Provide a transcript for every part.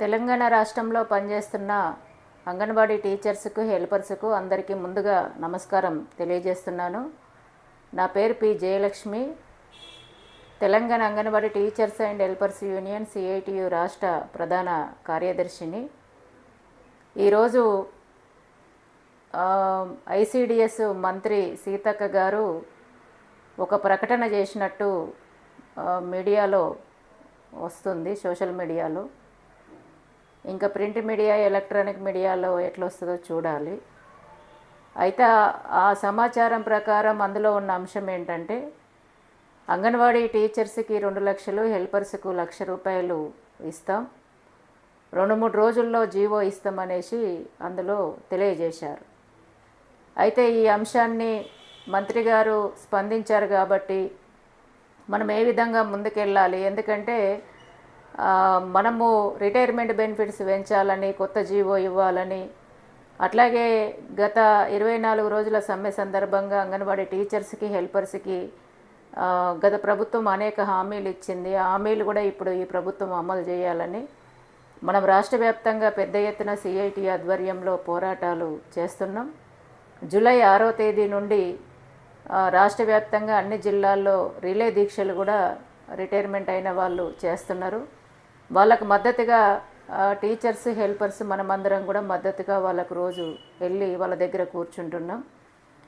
తెలంగాణ రాష్ట్రంలో పనిచేస్తున్న అంగన్వాడీ టీచర్స్కు హెల్పర్స్కు అందరికీ ముందుగా నమస్కారం తెలియజేస్తున్నాను. నా పేరు P. Jayalakshmi. Telangana Anganwadi teachers and helpers union CITU రాష్ట్ర ప్రధాన కార్యదర్శిని. ఈరోజు ఐసిడిఎస్ మంత్రి సీతక్క గారు ఒక ప్రకటన చేసినట్టు మీడియాలో వస్తుంది సోషల్ మీడియాలో. ఇంకా ప్రింట్ మీడియా ఎలక్ట్రానిక్ మీడియాలో ఎట్లా వస్తుందో చూడాలి. అయితే ఆ- సమాచారం ప్రకారం అందులో ఉన్న అంశం ఏంటంటే అంగన్వాడీ టీచర్స్కి రెండు లక్షలు హెల్పర్స్కు లక్ష రూపాయలు ఇస్తాం. రెండు మూడు రోజుల్లో జీవో ఇస్తామనేసి అందులో తెలియజేశారు. అయితే ఈ అంశాన్ని మంత్రి గారు స్పందించారు కాబట్టి మనం ఏ విధంగా ముందుకెళ్ళాలి? ఎందుకంటే మనము రిటైర్మెంట్ బెనిఫిట్స్ పెంచాలని కొత్త జీవో ఇవ్వాలని. అట్లాగే గత ఇరవై నాలుగు రోజుల సమ్మె సందర్భంగా అంగన్వాడీ టీచర్స్కి హెల్పర్స్కి గత ప్రభుత్వం అనేక హామీలు ఇచ్చింది. ఆ హామీలు కూడా ఇప్పుడు ఈ ప్రభుత్వం అమలు చేయాలని. మనం రాష్ట్ర వ్యాప్తంగా పెద్ద ఎత్తున సిఐటి ఆధ్వర్యంలో పోరాటాలు చేస్తున్నాం. జూలై ఆరో తేదీ నుండి రాష్ట్ర వ్యాప్తంగా అన్ని జిల్లాల్లో రిలే దీక్షలు కూడా రిటైర్మెంట్ అయిన వాళ్ళు చేస్తున్నారు. వాళ్ళకు మద్దతుగా టీచర్స్ హెల్పర్స్ మనమందరం కూడా మద్దతుగా వాళ్ళకు రోజు వెళ్ళి వాళ్ళ దగ్గర కూర్చుంటున్నాం.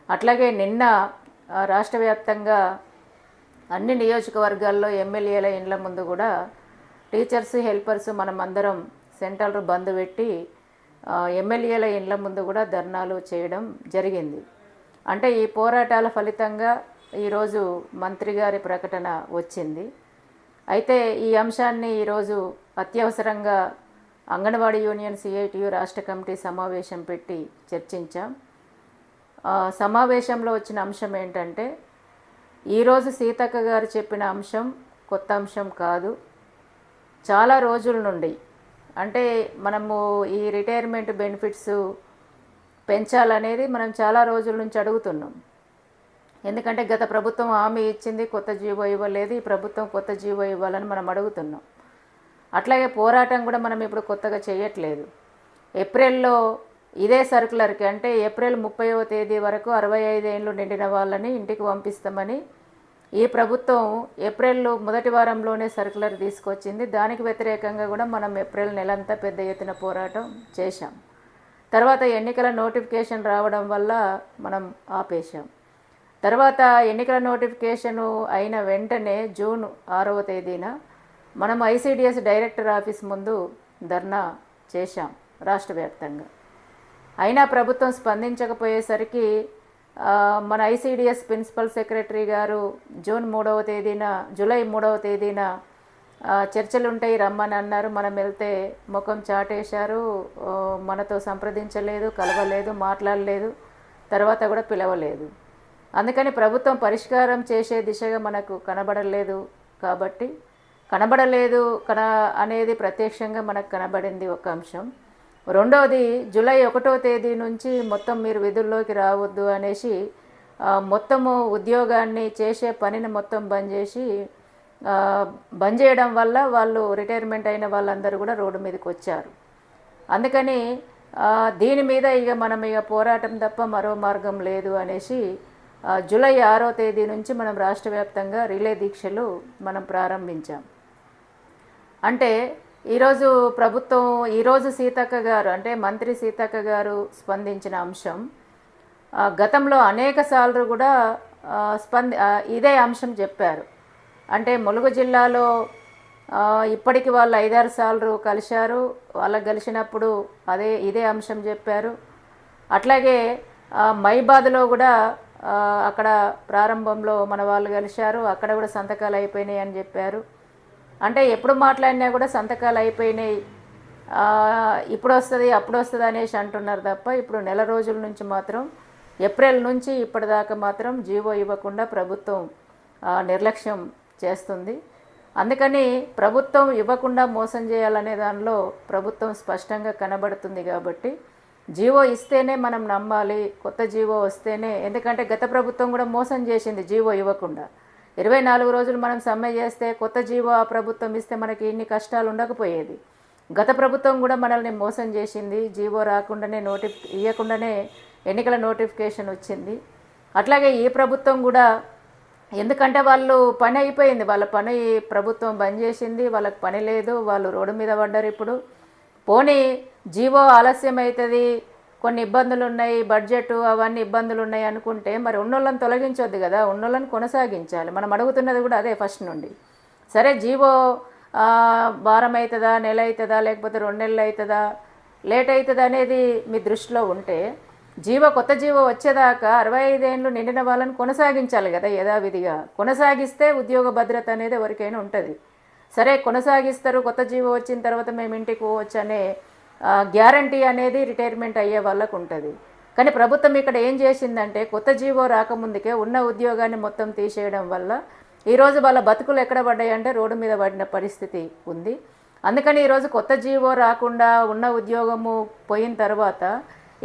అట్లాగే నిన్న రాష్ట్ర వ్యాప్తంగా అన్ని నియోజకవర్గాల్లో ఎమ్మెల్యేల ఇండ్ల ముందు కూడా టీచర్స్ హెల్పర్స్ మనమందరం సెంటర్లు బంద్ పెట్టి ఎమ్మెల్యేల ఇండ్ల ముందు కూడా ధర్నాలు చేయడం జరిగింది. అంటే ఈ పోరాటాల ఫలితంగా ఈరోజు మంత్రి గారి ప్రకటన వచ్చింది. అయితే ఈ అంశాన్ని ఈరోజు అత్యవసరంగా అంగన్వాడీ యూనియన్ సిఐటియు రాష్ట్ర కమిటీ సమావేశం పెట్టి చర్చించాం. సమావేశంలో వచ్చిన అంశం ఏంటంటే ఈరోజు సీతక్క గారు చెప్పిన అంశం కొత్త అంశం కాదు. చాలా రోజుల నుండి అంటే మనము ఈ రిటైర్మెంట్ బెనిఫిట్స్ పెంచాలనేది మనం చాలా రోజుల నుంచి అడుగుతున్నాం. ఎందుకంటే గత ప్రభుత్వం హామీ ఇచ్చింది కొత్త జీవో ఇవ్వలేదు ఈ ప్రభుత్వం కొత్త జీవో ఇవ్వాలని మనం అడుగుతున్నాం. అట్లాగే పోరాటం కూడా మనం ఇప్పుడు కొత్తగా చేయట్లేదు. ఏప్రిల్లో ఇదే సర్కులర్కి అంటే ఏప్రిల్ ముప్పైవ తేదీ వరకు అరవై ఐదేళ్ళు నిండిన వాళ్ళని ఇంటికి పంపిస్తామని ఈ ప్రభుత్వం ఏప్రిల్ మొదటి వారంలోనే సర్కులర్ తీసుకొచ్చింది. దానికి వ్యతిరేకంగా కూడా మనం ఏప్రిల్ నెలంతా పెద్ద ఎత్తున పోరాటం చేశాం. తర్వాత ఎన్నికల నోటిఫికేషన్ రావడం వల్ల మనం ఆపేశాం. తర్వాత ఎన్నికల నోటిఫికేషను అయిన వెంటనే జూన్ ఆరవ తేదీన మనం ఐసీడిఎస్ డైరెక్టర్ ఆఫీస్ ముందు ధర్నా చేశాం రాష్ట్ర వ్యాప్తంగా. అయినా ప్రభుత్వం స్పందించకపోయేసరికి మన ఐసీడిఎస్ ప్రిన్సిపల్ సెక్రటరీ గారు జూన్ మూడవ తేదీన జూలై మూడవ తేదీన చర్చలు ఉంటాయి రమ్మని అన్నారు. మనం వెళ్తే ముఖం చాటేశారు. మనతో సంప్రదించలేదు కలవలేదు మాట్లాడలేదు. తర్వాత కూడా పిలవలేదు. అందుకని ప్రభుత్వం పరిష్కారం చేసే దిశగా మనకు కనబడలేదు కాబట్టి కనబడలేదు కన అనేది ప్రత్యక్షంగా మనకు కనబడింది ఒక అంశం. రెండవది జూలై ఒకటో తేదీ నుంచి మొత్తం మీరు విధుల్లోకి రావద్దు అనేసి మొత్తము ఉద్యోగాన్ని చేసే పనిని మొత్తం బంద్ చేసి బంద్ చేయడం వల్ల వాళ్ళు రిటైర్మెంట్ అయిన వాళ్ళందరూ కూడా రోడ్డు మీదకి వచ్చారు. అందుకని దీని మీద ఇక మనం ఇక పోరాటం తప్ప మరో మార్గం లేదు అనేసి జూలై ఆరో తేదీ నుంచి మనం రాష్ట్ర వ్యాప్తంగా రిలే దీక్షలు మనం ప్రారంభించాం. అంటే ఈరోజు ప్రభుత్వం ఈరోజు సీతక్క గారు అంటే మంత్రి సీతక్క గారు స్పందించిన అంశం గతంలో అనేక సార్లు కూడా స్పంది ఇదే అంశం చెప్పారు. అంటే ములుగు జిల్లాలో ఇప్పటికి వాళ్ళు ఐదారు సార్లు కలిశారు వాళ్ళకి కలిసినప్పుడు అదే ఇదే అంశం చెప్పారు. అట్లాగే మైబాద్లో కూడా అక్కడ ప్రారంభంలో మన వాళ్ళు కలిశారు. అక్కడ కూడా సంతకాలు అయిపోయినాయి అని చెప్పారు. అంటే ఎప్పుడు మాట్లాడినా కూడా సంతకాలు అయిపోయినాయి. ఇప్పుడు వస్తుంది అప్పుడు వస్తుంది అనేసి అంటున్నారు తప్ప ఇప్పుడు నెల రోజుల నుంచి మాత్రం ఏప్రిల్ నుంచి ఇప్పటిదాకా మాత్రం జీవో ఇవ్వకుండా ప్రభుత్వం నిర్లక్ష్యం చేస్తుంది. అందుకని ప్రభుత్వం ఇవ్వకుండా మోసం చేయాలనే దానిలో ప్రభుత్వం స్పష్టంగా కనబడుతుంది కాబట్టి జీవో ఇస్తేనే మనం నమ్మాలి కొత్త జీవో వస్తేనే. ఎందుకంటే గత ప్రభుత్వం కూడా మోసం చేసింది జీవో ఇవ్వకుండా. ఇరవై నాలుగు రోజులు మనం సమ్మె చేస్తే కొత్త జీవో ఆ ప్రభుత్వం ఇస్తే మనకి ఇన్ని కష్టాలు ఉండకపోయేది. గత ప్రభుత్వం కూడా మనల్ని మోసం చేసింది జీవో రాకుండానే నోటిఫి ఇవ్వకుండానే ఎన్నికల నోటిఫికేషన్ వచ్చింది. అట్లాగే ఈ ప్రభుత్వం కూడా ఎందుకంటే వాళ్ళు పని అయిపోయింది వాళ్ళ పని ప్రభుత్వం బంద్ చేసింది వాళ్ళకి పని లేదు వాళ్ళు రోడ్డు మీద పడ్డారు ఇప్పుడు. పోనీ జీవో ఆలస్యం అవుతుంది కొన్ని ఇబ్బందులు ఉన్నాయి బడ్జెట్ అవన్నీ ఇబ్బందులు ఉన్నాయి అనుకుంటే మరి ఉన్నోళ్ళని తొలగించొద్దు కదా ఉన్నోళ్ళని కొనసాగించాలి. మనం అడుగుతున్నది కూడా అదే ఫస్ట్ నుండి. సరే జీవో వారం అవుతుందా నెల అవుతుందా లేకపోతే రెండు నెలలు అవుతుందా లేట్ అవుతుందా అనేది మీ దృష్టిలో ఉంటే జీవ కొత్త జీవ వచ్చేదాకా అరవై ఐదేళ్ళు నిండిన వాళ్ళని కొనసాగించాలి కదా యథావిధిగా. కొనసాగిస్తే ఉద్యోగ భద్రత అనేది ఎవరికైనా ఉంటుంది. సరే కొనసాగిస్తారు కొత్త జీవ వచ్చిన తర్వాత మేము ఇంటికి పోవచ్చు అనే గ్యారంటీ అనేది రిటైర్మెంట్ అయ్యే వాళ్ళకు ఉంటుంది. కానీ ప్రభుత్వం ఇక్కడ ఏం చేసిందంటే కొత్త జీవో రాకముందుకే ఉన్న ఉద్యోగాన్ని మొత్తం తీసేయడం వల్ల ఈరోజు వాళ్ళ బతుకులు ఎక్కడ పడ్డాయి అంటే రోడ్డు మీద పడిన పరిస్థితి ఉంది. అందుకని ఈరోజు కొత్త జీవో రాకుండా ఉన్న ఉద్యోగము పోయిన తర్వాత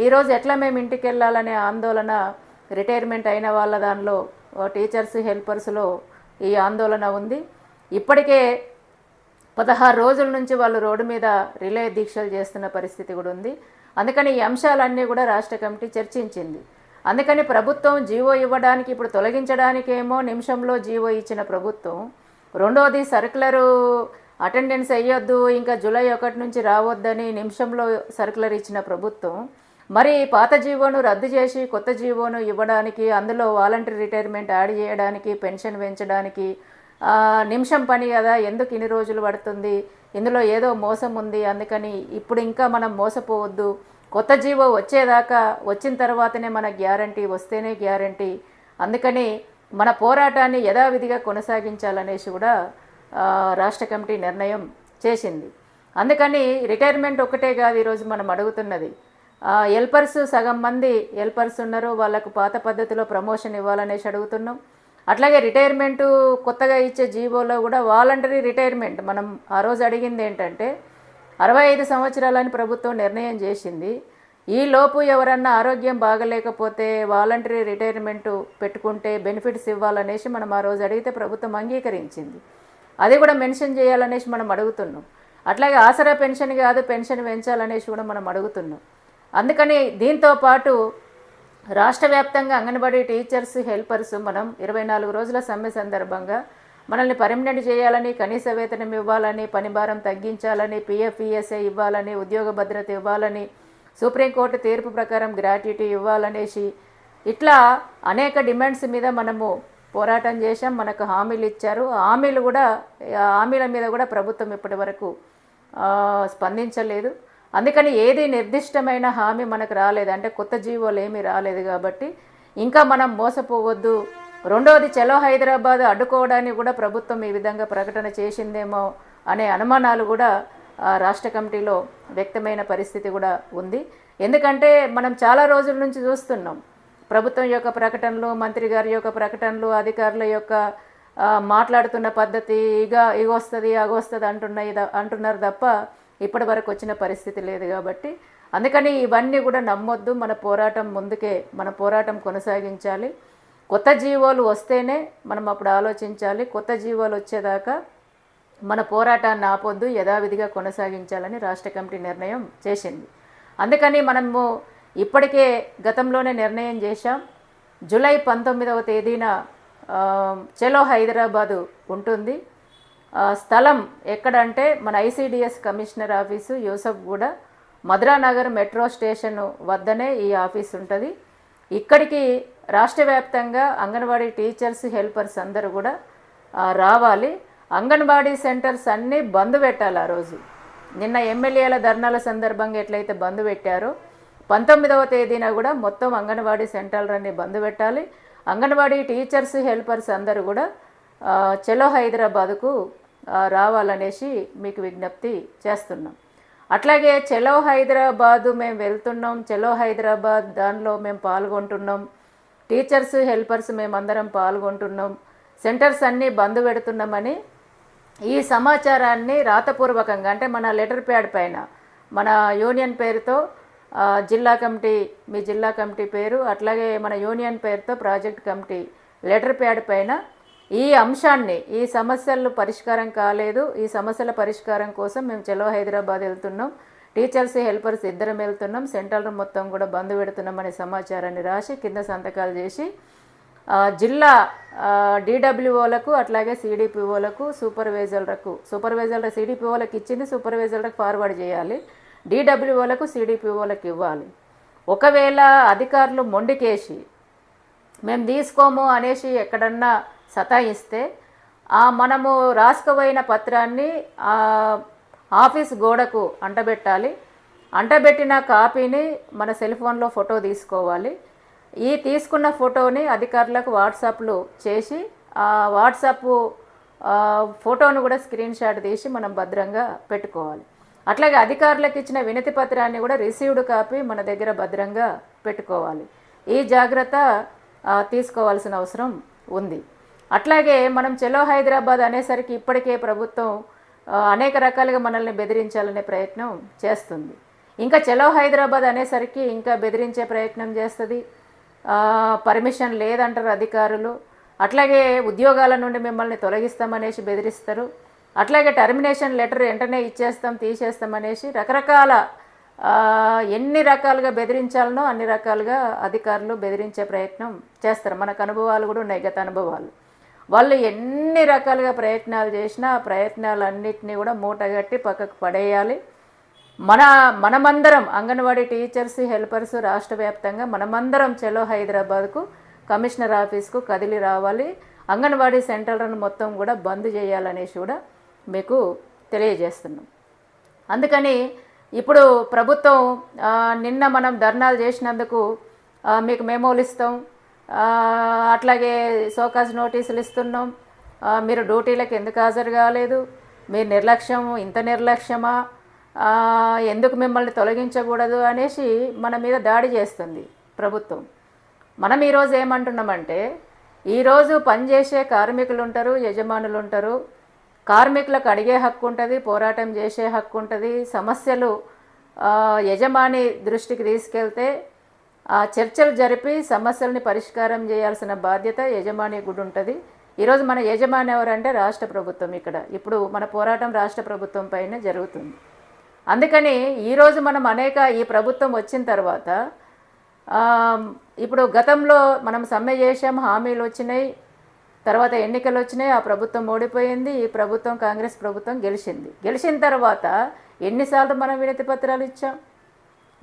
ఈరోజు ఎట్లా మేము ఇంటికి వెళ్ళాలనే ఆందోళన రిటైర్మెంట్ అయిన వాళ్ళ దానిలో టీచర్స్ హెల్పర్స్లో ఈ ఆందోళన ఉంది. ఇప్పటికే పదహారు రోజుల నుంచి వాళ్ళు రోడ్డు మీద రిలే దీక్షలు చేస్తున్న పరిస్థితి కూడా ఉంది. అందుకని ఈ అంశాలన్నీ కూడా రాష్ట్ర కమిటీ చర్చించింది. అందుకని ప్రభుత్వం జీవో ఇవ్వడానికి ఇప్పుడు తొలగించడానికేమో నిమిషంలో జీవో ఇచ్చిన ప్రభుత్వం. రెండోది సర్కులరు అటెండెన్స్ అయ్యొద్దు ఇంకా జూలై ఒకటి నుంచి రావద్దని నిమిషంలో సర్కులర్ ఇచ్చిన ప్రభుత్వం. మరి పాత జీవోను రద్దు చేసి కొత్త జీవోను ఇవ్వడానికి అందులో వాలంటరీ రిటైర్మెంట్ యాడ్ చేయడానికి పెన్షన్ పెంచడానికి నిమిషం పని కదా ఎందుకు ఇన్ని రోజులు పడుతుంది ఇందులో ఏదో మోసం ఉంది అందుకని ఇప్పుడు ఇంకా మనం మోసపోవద్దు. కొత్త జీవో వచ్చేదాకా వచ్చిన తర్వాతనే మన గ్యారంటీ వస్తేనే గ్యారంటీ. అందుకని మన పోరాటాన్ని యథావిధిగా కొనసాగించాలనేసి కూడా రాష్ట్ర కమిటీ నిర్ణయం చేసింది. అందుకని రిటైర్మెంట్ ఒకటే కాదు ఈరోజు మనం అడుగుతున్నది. హెల్పర్స్ ఎల్పర్స్ సగం మంది ఎల్పర్స్ ఉన్నారు వాళ్ళకు పాత పద్ధతిలో ప్రమోషన్ ఇవ్వాలనేసి అడుగుతున్నాం. అట్లాగే రిటైర్మెంటు కొత్తగా ఇచ్చే జీవోలో కూడా వాలంటరీ రిటైర్మెంట్ మనం ఆ రోజు అడిగింది ఏంటంటే అరవై ఐదు సంవత్సరాలని ప్రభుత్వం నిర్ణయం చేసింది. ఈ లోపు ఎవరన్నా ఆరోగ్యం బాగలేకపోతే వాలంటరీ రిటైర్మెంట్ పెట్టుకుంటే బెనిఫిట్స్ ఇవ్వాలనేసి మనం ఆ రోజు అడిగితే ప్రభుత్వం అంగీకరించింది. అది కూడా మెన్షన్ చేయాలనేసి మనం అడుగుతున్నాం. అట్లాగే ఆసరా పెన్షన్ కాదు పెన్షన్ పెంచాలనేసి కూడా మనం అడుగుతున్నాం. అందుకని దీంతో పాటు రాష్ట్ర వ్యాప్తంగా అంగన్వాడీ టీచర్స్ హెల్పర్స్ మనం ఇరవై నాలుగు రోజుల సమ్మె సందర్భంగా మనల్ని పర్మనెంట్ చేయాలని కనీస వేతనం ఇవ్వాలని పని భారం తగ్గించాలని పిఎఫ్ఈఎస్ఏ ఇవ్వాలని ఉద్యోగ భద్రత ఇవ్వాలని సుప్రీంకోర్టు తీర్పు ప్రకారం గ్రాట్యుటీ ఇవ్వాలనేసి ఇట్లా అనేక డిమాండ్స్ మీద మనము పోరాటం చేశాం. మనకు హామీలు ఇచ్చారు. హామీలు కూడా హామీల మీద కూడా ప్రభుత్వం ఇప్పటి వరకు స్పందించలేదు. అందుకని ఏది నిర్దిష్టమైన హామీ మనకు రాలేదు. అంటే కొత్త జీవోలు ఏమీ రాలేదు కాబట్టి ఇంకా మనం మోసపోవద్దు. రెండవది చలో హైదరాబాద్ అడ్డుకోవడానికి కూడా ప్రభుత్వం ఈ విధంగా ప్రకటన చేసిందేమో అనే అనుమానాలు కూడా రాష్ట్ర కమిటీలో వ్యక్తమైన పరిస్థితి కూడా ఉంది. ఎందుకంటే మనం చాలా రోజుల నుంచి చూస్తున్నాం. ప్రభుత్వం యొక్క ప్రకటనలు మంత్రి గారి యొక్క ప్రకటనలు అధికారుల యొక్క మాట్లాడుతున్న పద్ధతి ఇక ఇగొస్తుంది అగొస్తుంది అంటున్నాయి అంటున్నారు తప్ప ఇప్పటి వరకు వచ్చిన పరిస్థితి లేదు కాబట్టి అందుకని ఇవన్నీ కూడా నమ్మొద్దు. మన పోరాటం ముందుకే మన పోరాటం కొనసాగించాలి. కొత్త జీవోలు వస్తేనే మనం అప్పుడు ఆలోచించాలి. కొత్త జీవోలు వచ్చేదాకా మన పోరాటాన్ని ఆపొద్దు యథావిధిగా కొనసాగించాలని రాష్ట్ర కమిటీ నిర్ణయం చేసింది. అందుకని మనము ఇప్పటికే గతంలోనే నిర్ణయం చేశాం. జూలై పంతొమ్మిదవ తేదీన చెలో చలో హైదరాబాదు ఉంటుంది. స్థలం ఎక్కడంటే మన ఐసీడిఎస్ కమిషనర్ ఆఫీసు యూసఫ్ కూడా మధురానగర్ మెట్రో స్టేషన్ వద్దనే ఈ ఆఫీస్ ఉంటుంది. ఇక్కడికి రాష్ట్ర వ్యాప్తంగా అంగన్వాడీ టీచర్స్ హెల్పర్స్ అందరూ కూడా రావాలి. అంగన్వాడీ సెంటర్స్ అన్నీ బంద్ పెట్టాలి ఆ రోజు. నిన్న ఎమ్మెల్యేల ధర్నాల సందర్భంగా ఎట్లయితే బంద్ పెట్టారో పంతొమ్మిదవ తేదీన కూడా మొత్తం అంగన్వాడీ సెంటర్లన్నీ బంద్ పెట్టాలి. అంగన్వాడీ టీచర్స్ హెల్పర్స్ అందరూ కూడా చెలో చలో రావాలనేసి మీకు విజ్ఞప్తి చేస్తున్నాం. అట్లాగే చెలో హైదరాబాదు మేము వెళ్తున్నాం చెలో హైదరాబాద్ దానిలో మేము పాల్గొంటున్నాం టీచర్స్ హెల్పర్స్ మేమందరం పాల్గొంటున్నాం సెంటర్స్ అన్నీ బంద్ పెడుతున్నామని ఈ సమాచారాన్ని రాతపూర్వకంగా అంటే మన లెటర్ ప్యాడ్ పైన మన యూనియన్ పేరుతో జిల్లా కమిటీ మీ జిల్లా కమిటీ పేరు అట్లాగే మన యూనియన్ పేరుతో ప్రాజెక్ట్ కమిటీ లెటర్ ప్యాడ్ పైన ఈ అంశాన్ని ఈ సమస్యలు పరిష్కారం కాలేదు. ఈ సమస్యల పరిష్కారం కోసం మేము చలో హైదరాబాద్ వెళ్తున్నాం. టీచర్స్ హెల్పర్స్ ఇద్దరం వెళ్తున్నాం. సెంట్రల్ మొత్తం కూడా బంద్ పెడుతున్నామనే సమాచారాన్ని రాసి కింద సంతకాలు చేసి జిల్లా డీడబ్ల్యూఓలకు అట్లాగే సిడిపిఓలకు సూపర్వైజర్లకు సూపర్వైజర్ల సిడిపిఓలకు ఇచ్చింది సూపర్వైజర్లకు ఫార్వర్డ్ చేయాలి. డీడబ్ల్యూఓలకు సిడిపిఓలకు ఇవ్వాలి. ఒకవేళ అధికారులు మొండికేసి మేము తీసుకోము అనేసి ఎక్కడన్నా సతాయిస్తే ఆ మనము రాసుకోబోయిన పత్రాన్ని ఆఫీస్ గోడకు అంటబెట్టాలి. అంటబెట్టిన కాపీని మన సెల్ ఫోన్లో ఫోటో తీసుకోవాలి. ఈ తీసుకున్న ఫోటోని అధికారులకు వాట్సాప్లో చేసి ఆ వాట్సాప్ ఫోటోను కూడా స్క్రీన్ షాట్ తీసి మనం భద్రంగా పెట్టుకోవాలి. అట్లాగే అధికారులకు ఇచ్చిన వినతి పత్రాన్ని కూడా రిసీవ్డ్ కాపీ మన దగ్గర భద్రంగా పెట్టుకోవాలి. ఈ జాగ్రత్త తీసుకోవాల్సిన అవసరం ఉంది. అట్లాగే మనం చెలో హైదరాబాద్ అనేసరికి ఇప్పటికే ప్రభుత్వం అనేక రకాలుగా మనల్ని బెదిరించాలనే ప్రయత్నం చేస్తుంది. ఇంకా చెలో హైదరాబాద్ అనేసరికి ఇంకా బెదిరించే ప్రయత్నం చేస్తుంది. పర్మిషన్ లేదంటారు అధికారులు. అట్లాగే ఉద్యోగాల నుండి మిమ్మల్ని తొలగిస్తామనేసి బెదిరిస్తారు. అట్లాగే టర్మినేషన్ లెటర్ వెంటనే ఇచ్చేస్తాం తీసేస్తాం అనేసి రకరకాల ఎన్ని రకాలుగా బెదిరించాలనో అన్ని రకాలుగా అధికారులు బెదిరించే ప్రయత్నం చేస్తారు. మనకు అనుభవాలు కూడా ఉన్నాయి గత అనుభవాలు. వాళ్ళు ఎన్ని రకాలుగా ప్రయత్నాలు చేసినా ఆ ప్రయత్నాలన్నింటినీ కూడా మూటగట్టి పక్కకు పడేయాలి. మన మనమందరం అంగన్వాడీ టీచర్స్ హెల్పర్స్ రాష్ట్ర వ్యాప్తంగా మనమందరం చలో హైదరాబాద్కు కమిషనర్ ఆఫీస్కు కదిలి రావాలి. అంగన్వాడీ సెంటర్లను మొత్తం కూడా బంద్ చేయాలనేసి కూడా మీకు తెలియజేస్తున్నాం. అందుకని ఇప్పుడు ప్రభుత్వం నిన్న మనం ధర్నాలు చేసినందుకు మీకు మెమోలు ఇస్తాం. అట్లాగే సోకాజ్ నోటీసులు ఇస్తున్నాం. మీరు డ్యూటీలకు ఎందుకు హాజరు కాలేదు? మీరు నిర్లక్ష్యం ఇంత నిర్లక్ష్యమా? ఎందుకు మిమ్మల్ని తొలగించకూడదు అనేసి మన మీద దాడి చేస్తుంది ప్రభుత్వం. మనం ఈరోజు ఏమంటున్నామంటే ఈరోజు పనిచేసే కార్మికులు ఉంటారు యజమానులు ఉంటారు. కార్మికులకు అడిగే హక్కు ఉంటుంది పోరాటం చేసే హక్కు ఉంటుంది. సమస్యలు యజమాని దృష్టికి తీసుకెళ్తే ఆ చర్చలు జరిపి సమస్యల్ని పరిష్కారం చేయాల్సిన బాధ్యత యజమాని గుడి ఉంటుంది. ఈరోజు మన యజమాని ఎవరంటే రాష్ట్ర ప్రభుత్వం ఇక్కడ. ఇప్పుడు మన పోరాటం రాష్ట్ర ప్రభుత్వం పైన జరుగుతుంది. అందుకని ఈరోజు మనం అనేక ఈ ప్రభుత్వం వచ్చిన తర్వాత ఇప్పుడు గతంలో మనం సమ్మె చేసాం హామీలు వచ్చినాయి తర్వాత ఎన్నికలు వచ్చినాయి ఆ ప్రభుత్వం ఓడిపోయింది ఈ ప్రభుత్వం కాంగ్రెస్ ప్రభుత్వం గెలిచింది. గెలిచిన తర్వాత ఎన్నిసార్లు మనం వినతి పత్రాలు ఇచ్చాం?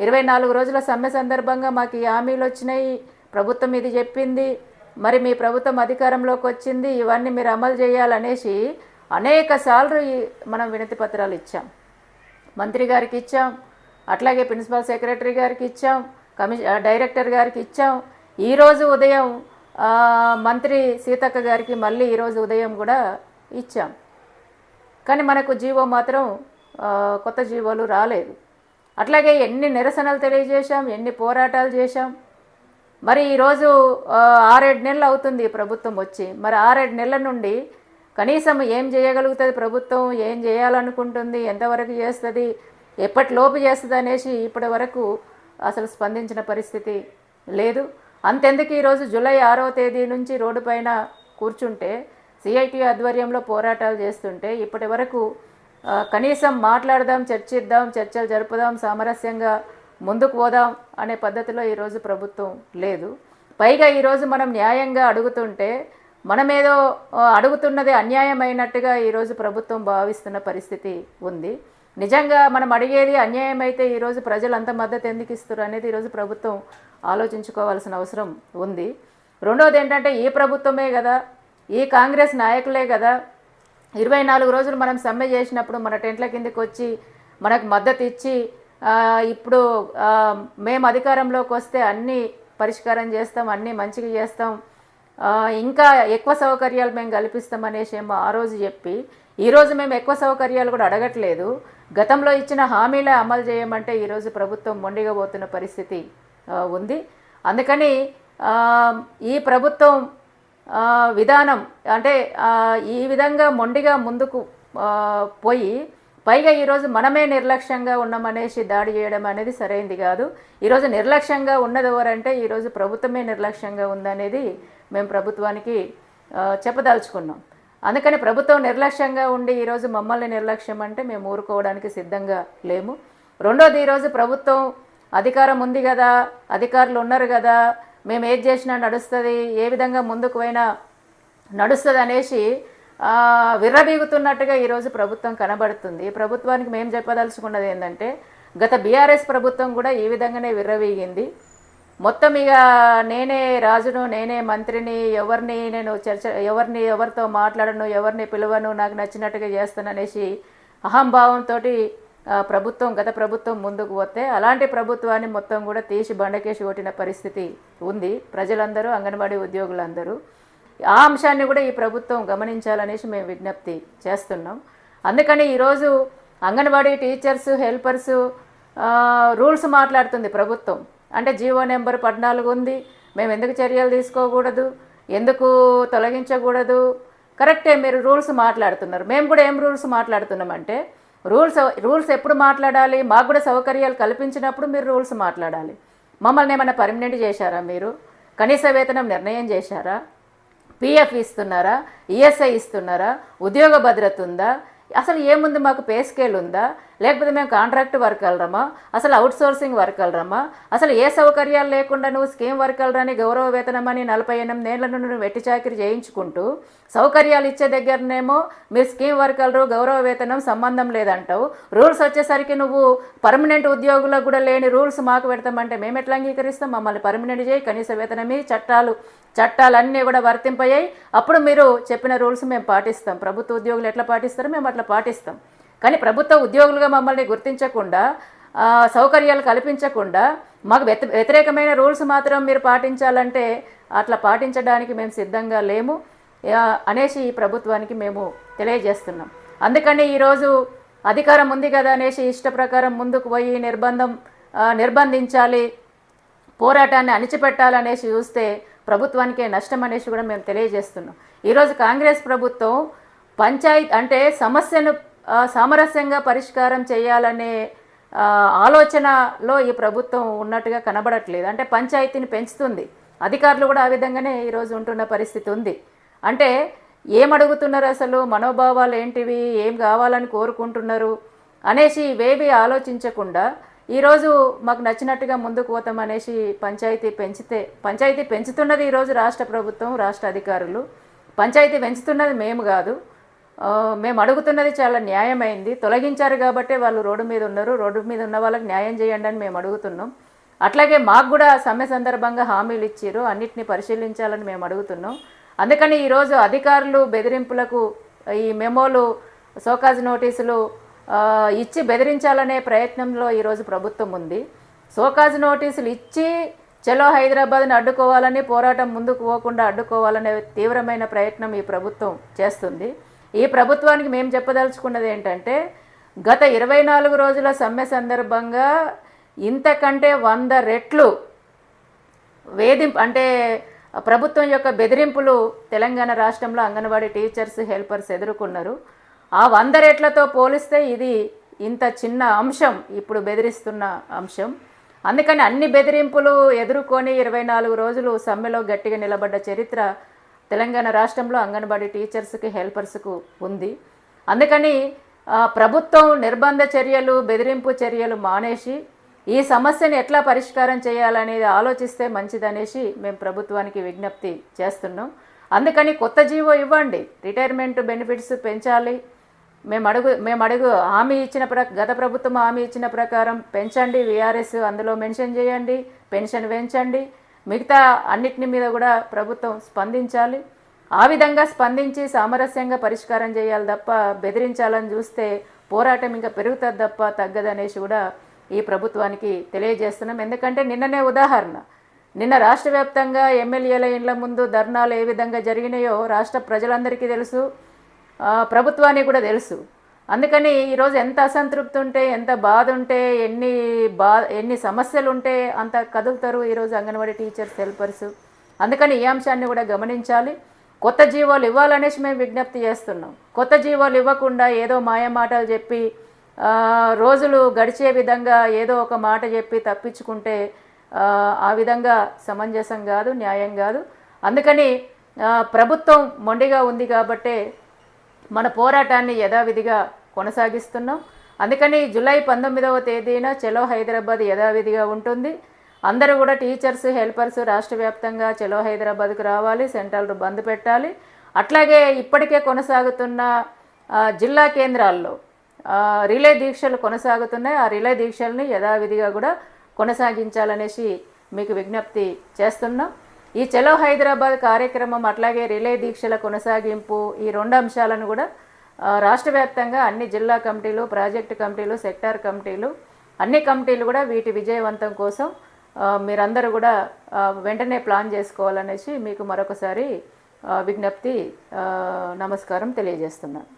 ఇరవై నాలుగు రోజుల సమ్మె సందర్భంగా మాకు ఈ హామీలు వచ్చినాయి. ప్రభుత్వం ఇది చెప్పింది. మరి మీ ప్రభుత్వం అధికారంలోకి వచ్చింది. ఇవన్నీ మీరు అమలు చేయాలనేసి అనేక సార్లు ఈ- మనం వినతి పత్రాలు ఇచ్చాం. మంత్రి గారికి ఇచ్చాం. అట్లాగే ప్రిన్సిపల్ సెక్రటరీ గారికి ఇచ్చాం. కమిషన్ డైరెక్టర్ గారికి ఇచ్చాం. ఈరోజు ఉదయం మంత్రి సీతక్క గారికి మళ్ళీ ఈరోజు ఉదయం కూడా ఇచ్చాం. కానీ మనకు జీవో మాత్రం కొత్త జీవోలు రాలేదు. అట్లాగే ఎన్ని నిరసనలు తెలియజేశాం ఎన్ని పోరాటాలు చేశాం. మరి ఈరోజు ఆరేడు నెలలు అవుతుంది ప్రభుత్వం వచ్చి. మరి ఆరేడు నెలల నుండి కనీసం ఏం చేయగలుగుతుంది ప్రభుత్వం ఏం చేయాలనుకుంటుంది ఎంతవరకు చేస్తుంది ఎప్పటిలోపు చేస్తుంది అనేసి ఇప్పటి వరకు అసలు స్పందించిన పరిస్థితి లేదు. అంతెందుకు ఈరోజు జూలై ఆరో తేదీ నుంచి రోడ్డు పైన కూర్చుంటే సిఐటి ఆధ్వర్యంలో పోరాటాలు చేస్తుంటే ఇప్పటి వరకు కనీసం మాట్లాడదాం చర్చిద్దాం చర్చలు జరుపుదాం సామరస్యంగా ముందుకు పోదాం అనే పద్ధతిలో ఈరోజు ప్రభుత్వం లేదు. పైగా ఈరోజు మనం న్యాయంగా అడుగుతుంటే మనమేదో అడుగుతున్నదే అడుగుతున్నది అన్యాయమైనట్టుగా ఈరోజు ప్రభుత్వం భావిస్తున్న పరిస్థితి ఉంది. నిజంగా మనం అడిగేది అన్యాయం అయితే ఈరోజు ప్రజలు అంత మద్దతు ఎందుకు ఇస్తారు అనేది ఈరోజు ప్రభుత్వం ఆలోచించుకోవాల్సిన అవసరం ఉంది. రెండోది ఏంటంటే ఈ ప్రభుత్వమే కదా ఈ కాంగ్రెస్ నాయకులే కదా ఇరవై నాలుగు రోజులు మనం సమ్మె చేసినప్పుడు మన టెంట్ల కిందకి వచ్చి మనకు మద్దతు ఇచ్చి ఇప్పుడు మేము అధికారంలోకి వస్తే అన్నీ పరిష్కారం చేస్తాం అన్నీ మంచిగా చేస్తాం. ఇంకా ఎక్కువ సౌకర్యాలు మేము కల్పిస్తాం అనేసి ఏమో ఆ రోజు చెప్పి ఈరోజు మేము ఎక్కువ సౌకర్యాలు కూడా అడగట్లేదు. గతంలో ఇచ్చిన హామీలే అమలు చేయమంటే ఈరోజు ప్రభుత్వం మొండిగా పోతున్న పరిస్థితి ఉంది. అందుకని ఈ ప్రభుత్వం విధానం అంటే ఈ విధంగా మొండిగా ముందుకు పోయి పైగా ఈరోజు మనమే నిర్లక్ష్యంగా ఉన్నామనేసి దాడి చేయడం అనేది సరైంది కాదు. ఈరోజు నిర్లక్ష్యంగా ఉన్నది ఎవరంటే ఈరోజు ప్రభుత్వమే నిర్లక్ష్యంగా ఉందనేది మేము ప్రభుత్వానికి చెప్పదలుచుకున్నాం. అందుకని ప్రభుత్వం నిర్లక్ష్యంగా ఉండి ఈరోజు మమ్మల్ని నిర్లక్ష్యం అంటే మేము ఊరుకోవడానికి సిద్ధంగా లేము. రెండోది ఈరోజు ప్రభుత్వం అధికారం ఉంది కదా అధికారులు ఉన్నారు కదా మేము ఏది చేసినా నడుస్తుంది ఏ విధంగా ముందుకు పోయినా నడుస్తుంది అనేసి విర్రబీగుతున్నట్టుగా ఈరోజు ప్రభుత్వం కనబడుతుంది. ఈ ప్రభుత్వానికి మేము చెప్పదలుచుకున్నది ఏంటంటే గత బీఆర్ఎస్ ప్రభుత్వం కూడా ఈ విధంగానే విర్రవీగింది. మొత్తం ఇక నేనే రాజును నేనే మంత్రిని ఎవరిని నేను చర్చ ఎవరిని ఎవరితో మాట్లాడను ఎవరిని పిలవను నాకు నచ్చినట్టుగా చేస్తాను అనేసి అహంభావంతో ప్రభుత్వం గత ప్రభుత్వం ముందుకు పోతే అలాంటి ప్రభుత్వాన్ని మొత్తం కూడా తీసి బండకేసి కొట్టిన పరిస్థితి ఉంది. ప్రజలందరూ అంగన్వాడీ ఉద్యోగులందరూ ఆ అంశాన్ని కూడా ఈ ప్రభుత్వం గమనించాలనేసి మేము విజ్ఞప్తి చేస్తున్నాం. అందుకని ఈరోజు అంగన్వాడీ టీచర్స్ హెల్పర్స్ రూల్స్ మాట్లాడుతుంది ప్రభుత్వం. అంటే జీవో నెంబర్ పద్నాలుగు ఉంది. మేము ఎందుకు చర్యలు తీసుకోకూడదు? ఎందుకు తొలగించకూడదు? కరెక్టే మీరు రూల్స్ మాట్లాడుతున్నారు. మేము కూడా ఏం రూల్స్ మాట్లాడుతున్నామంటే రూల్స్ రూల్స్ ఎప్పుడు మాట్లాడాలి? మాకు కూడా సౌకర్యాలు కల్పించినప్పుడు మీరు రూల్స్ మాట్లాడాలి. మమ్మల్ని ఏమైనా పర్మనెంట్ చేశారా మీరు? కనీస వేతనం నిర్ణయం చేశారా? పిఎఫ్ ఇస్తున్నారా? ఈఎస్ఐ ఇస్తున్నారా? ఉద్యోగ భద్రత ఉందా? అసలు ఏముంది మాకు పే స్కేల్ ఉందా? లేకపోతే మేము కాంట్రాక్ట్ వర్క్ వెళ్ళరమా అసలు అవుట్ సోర్సింగ్ వర్క్ వెళ్ళరమా అసలు ఏ సౌకర్యాలు లేకుండా నువ్వు స్కీమ్ వర్క్ వెళ్ళరని గౌరవ వేతనం అని నలభై ఎనిమిది ఏళ్ళ నుండి నువ్వు వెట్టి చాకరీ చేయించుకుంటూ సౌకర్యాలు ఇచ్చే దగ్గరనేమో మీరు స్కీమ్ వర్కర్లు గౌరవ వేతనం సంబంధం లేదంటావు. రూల్స్ వచ్చేసరికి నువ్వు పర్మనెంట్ ఉద్యోగులకు కూడా లేని రూల్స్ మాకు పెడతామంటే మేము ఎట్లా అంగీకరిస్తాం? మమ్మల్ని పర్మనెంట్ చేయి కనీస వేతనమే చట్టాలు చట్టాలన్నీ కూడా వర్తింపయ్యాయి అప్పుడు మీరు చెప్పిన రూల్స్ మేము పాటిస్తాం. ప్రభుత్వ ఉద్యోగులు ఎట్లా పాటిస్తారో మేము అట్లా పాటిస్తాం. కానీ ప్రభుత్వ ఉద్యోగులుగా మమ్మల్ని గుర్తించకుండా సౌకర్యాలు కల్పించకుండా మాకు వ్యతి వ్యతిరేకమైన రూల్స్ మాత్రం మీరు పాటించాలంటే అట్లా పాటించడానికి మేము సిద్ధంగా లేము. అనేసి ఈ ప్రభుత్వానికి మేము తెలియజేస్తున్నాం. అందుకని ఈరోజు అధికారం ఉంది కదా అనేసి ఇష్ట ప్రకారం ముందుకు పోయి నిర్బంధం నిర్బంధించాలి పోరాటాన్ని అణిచిపెట్టాలనేసి చూస్తే ప్రభుత్వానికే నష్టం అనేసి కూడా మేము తెలియజేస్తున్నాం. ఈరోజు కాంగ్రెస్ ప్రభుత్వం పంచాయత్ అంటే సమస్యను సామరస్యంగా పరిష్కారం చేయాలనే ఆలోచనలో ఈ ప్రభుత్వం ఉన్నట్టుగా కనబడట్లేదు. అంటే పంచాయతీని పెంచుతుంది. అధికారులు కూడా ఆ విధంగానే ఈరోజు ఉంటున్న పరిస్థితి ఉంది. అంటే ఏం అడుగుతున్నారు అసలు? మనోభావాలు ఏంటివి? ఏం కావాలని కోరుకుంటున్నారు? అనేసి ఇవేవి ఆలోచించకుండా ఈరోజు మాకు నచ్చినట్టుగా ముందుకు పోతాం అనేసి పంచాయతీ పెంచితే పంచాయతీ పెంచుతున్నది ఈరోజు రాష్ట్ర ప్రభుత్వం రాష్ట్ర అధికారులు. పంచాయతీ పెంచుతున్నది మేము కాదు. మేము అడుగుతున్నది చాలా న్యాయమైంది. తొలగించారు కాబట్టే వాళ్ళు రోడ్డు మీద ఉన్నారు. రోడ్డు మీద ఉన్న వాళ్ళకి న్యాయం చేయండి అని మేము అడుగుతున్నాం. అట్లాగే మాకు కూడా సమ్మె సందర్భంగా హామీలు ఇచ్చారు. అన్నిటిని పరిశీలించాలని మేము అడుగుతున్నాం. అందుకని ఈరోజు అధికారులు బెదిరింపులకు ఈ మెమోలు సోకాజ్ నోటీసులు ఇచ్చి బెదిరించాలనే ప్రయత్నంలో ఈరోజు ప్రభుత్వం ఉంది. సోకాజ్ నోటీసులు ఇచ్చి చలో హైదరాబాద్ని అడ్డుకోవాలని పోరాటం ముందుకు పోకుండా అడ్డుకోవాలనే తీవ్రమైన ప్రయత్నం ఈ ప్రభుత్వం చేస్తుంది. ఈ ప్రభుత్వానికి మేము చెప్పదలుచుకున్నది ఏంటంటే గత ఇరవై నాలుగు రోజుల సమ్మె సందర్భంగా ఇంతకంటే వంద రెట్లు వేధింపు అంటే ప్రభుత్వం యొక్క బెదిరింపులు తెలంగాణ రాష్ట్రంలో అంగన్వాడీ టీచర్స్ హెల్పర్స్ ఎదుర్కొన్నారు. ఆ వంద రెట్లతో పోలిస్తే ఇది ఇంత చిన్న అంశం ఇప్పుడు బెదిరిస్తున్న అంశం. అందుకని అన్ని బెదిరింపులు ఎదుర్కొని ఇరవై నాలుగు రోజులు సమ్మెలో గట్టిగా నిలబడ్డ చరిత్ర తెలంగాణ రాష్ట్రంలో అంగన్వాడీ టీచర్స్కి హెల్పర్స్కు ఉంది. అందుకని ప్రభుత్వం నిర్బంధ చర్యలు బెదిరింపు చర్యలు మానేసి ఈ సమస్యను ఎట్లా పరిష్కారం చేయాలనేది ఆలోచిస్తే మంచిదనేసి మేము ప్రభుత్వానికి విజ్ఞప్తి చేస్తున్నాం. అందుకని కొత్త జీవో ఇవ్వండి. రిటైర్మెంట్ బెనిఫిట్స్ పెంచాలి. మేము అడుగు మేము అడుగు హామీ ఇచ్చిన ప్ర గత ప్రభుత్వం హామీ ఇచ్చిన ప్రకారం పెంచండి. విఆర్ఎస్ అందులో మెన్షన్ చేయండి. పెన్షన్ పెంచండి మిగతా అన్నిటిని మీద కూడా ప్రభుత్వం స్పందించాలి. ఆ విధంగా స్పందించి సామరస్యంగా పరిష్కారం చేయాలి తప్ప బెదిరించాలని చూస్తే పోరాటం ఇంకా పెరుగుతుంది తప్ప తగ్గదనేసి కూడా ఈ ప్రభుత్వానికి తెలియజేస్తున్నాం. ఎందుకంటే నిన్ననే ఉదాహరణ నిన్న రాష్ట్ర వ్యాప్తంగా ఎమ్మెల్యేల ఇండ్ల ముందు ధర్నాలు ఏ విధంగా జరిగినాయో రాష్ట్ర ప్రజలందరికీ తెలుసు ప్రభుత్వానికి కూడా తెలుసు. అందుకని ఈరోజు ఎంత అసంతృప్తి ఉంటే ఎంత బాధ ఉంటే ఎన్ని బా ఎన్ని సమస్యలు ఉంటే అంత కదులుతారు ఈరోజు అంగన్వాడీ టీచర్స్ హెల్పర్స్. అందుకని ఈ అంశాన్ని కూడా గమనించాలి. కొత్త జీవోలు ఇవ్వాలనేసి మేము విజ్ఞప్తి చేస్తున్నాం. కొత్త జీవోలు ఇవ్వకుండా ఏదో మాయమాటలు చెప్పి రోజులు గడిచే విధంగా ఏదో ఒక మాట చెప్పి తప్పించుకుంటే ఆ, విధంగా సమంజసం కాదు న్యాయం కాదు. అందుకని ప్రభుత్వం మొండిగా ఉంది కాబట్టే మన పోరాటాన్ని యథావిధిగా కొనసాగిస్తున్నాం. అందుకని జూలై పంతొమ్మిదవ తేదీన చలో హైదరాబాద్ యథావిధిగా ఉంటుంది. అందరూ కూడా టీచర్స్ హెల్పర్స్ రాష్ట్ర వ్యాప్తంగా చలో హైదరాబాద్కు రావాలి సెంట్రల్ బంద్ పెట్టాలి. అట్లాగే ఇప్పటికే కొనసాగుతున్న జిల్లా కేంద్రాల్లో రిలే దీక్షలు కొనసాగుతున్నాయి. ఆ రిలే దీక్షల్ని యథావిధిగా కూడా కొనసాగించాలనేసి మీకు విజ్ఞప్తి చేస్తున్నాం. ఈ చలో హైదరాబాద్ కార్యక్రమం అట్లాగే రిలే దీక్షల కొనసాగింపు ఈ రెండు అంశాలను కూడా రాష్ట్ర వ్యాప్తంగా అన్ని జిల్లా కమిటీలు ప్రాజెక్టు కమిటీలు సెక్టార్ కమిటీలు అన్ని కమిటీలు కూడా వీటి విజయవంతం కోసం మీరందరూ కూడా వెంటనే ప్లాన్ చేసుకోవాలనేసి మీకు మరొకసారి విజ్ఞప్తి నమస్కారం తెలియజేస్తున్నాను.